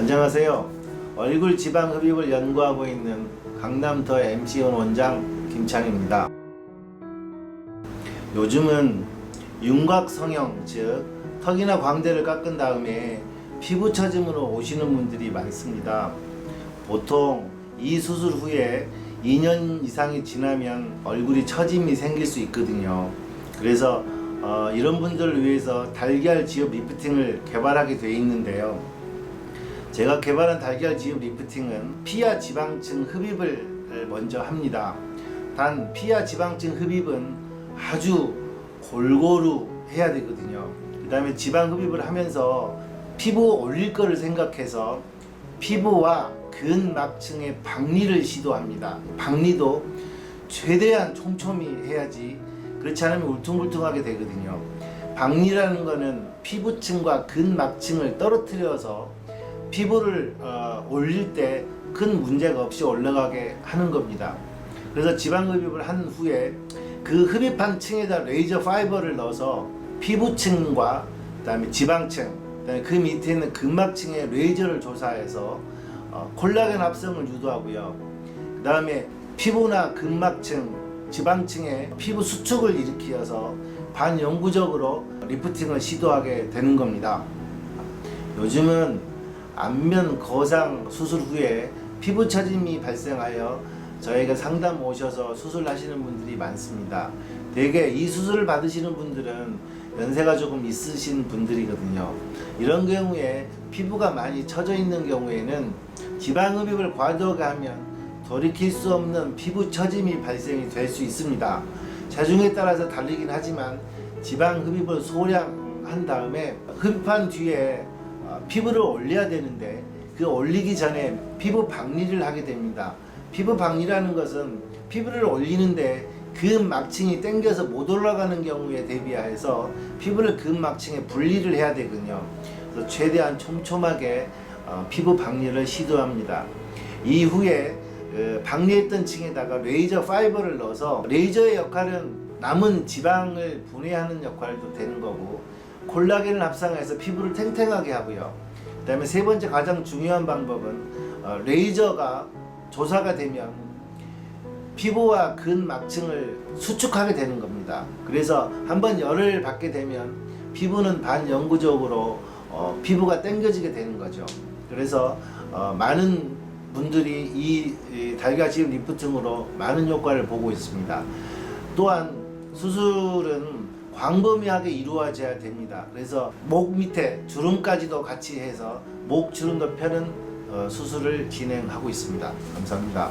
안녕하세요. 얼굴 지방 흡입을 연구하고 있는 강남터 MC원 원장 김창입니다. 요즘은 윤곽 성형 즉 턱이나 광대를 깎은 다음에 피부 처짐으로 오시는 분들이 많습니다. 보통 이 수술 후에 2년 이상이 지나면 얼굴이 처짐이 생길 수 있거든요. 그래서 어, 이런 분들을 위해서 달걀 지압 리프팅을 개발하게 돼 있는데요. 제가 개발한 달걀 지압 리프팅은 피하 지방층 흡입을 먼저 합니다. 단 피하 지방층 흡입은 아주 골고루 해야 되거든요. 그 다음에 지방 흡입을 하면서 피부 올릴 거를 생각해서 피부와 근막층의 박리를 시도합니다. 박리도 최대한 촘촘히 해야지 그렇지 않으면 울퉁불퉁하게 되거든요. 박리라는 거는 피부층과 근막층을 떨어뜨려서 피부를 어, 올릴 때 큰 문제가 없이 올라가게 하는 겁니다. 그래서 지방 흡입을 한 후에 그 흡입한 층에다 레이저 파이버를 넣어서 피부층과 그다음에 지방층, 그다음에 그 밑에 있는 근막층의 레이저를 조사해서 어, 콜라겐 합성을 유도하고요. 그다음에 피부나 근막층, 지방층의 피부 수축을 일으키어서 반영구적으로 리프팅을 시도하게 되는 겁니다. 요즘은 안면 거상 수술 후에 피부 처짐이 발생하여 저희가 상담 오셔서 수술하시는 분들이 많습니다. 대개 이 수술을 받으시는 분들은 연세가 조금 있으신 분들이거든요. 이런 경우에 피부가 많이 처져 있는 경우에는 지방 흡입을 과도하게 하면 돌이킬 수 없는 피부 처짐이 발생이 될 수 있습니다. 체중에 따라서 다르긴 하지만 지방 흡입을 소량 한 다음에 흡입한 뒤에 어, 피부를 올려야 되는데 그 올리기 전에 피부 박리를 하게 됩니다. 피부 박리라는 것은 피부를 올리는데 그 막층이 당겨서 못 올라가는 경우에 대비해서 피부를 그 막층에 분리를 해야 되거든요. 그래서 최대한 촘촘하게 어, 피부 박리를 시도합니다. 이후에 그 박리했던 층에다가 레이저 파이버를 넣어서 레이저의 역할은 남은 지방을 분해하는 역할도 되는 거고 콜라겐을 합성해서 피부를 탱탱하게 하고요. 그 다음에 세 번째 가장 중요한 방법은 어, 레이저가 조사가 되면 피부와 근막층을 수축하게 되는 겁니다. 그래서 한번 열을 받게 되면 피부는 반영구적으로 어, 피부가 당겨지게 되는 거죠. 그래서 어, 많은 분들이 이, 이 달걀지압 리프팅으로 많은 효과를 보고 있습니다. 또한 수술은 광범위하게 이루어져야 됩니다. 그래서 목 밑에 주름까지도 같이 해서 목 주름도 펴는 어, 수술을 진행하고 있습니다. 감사합니다.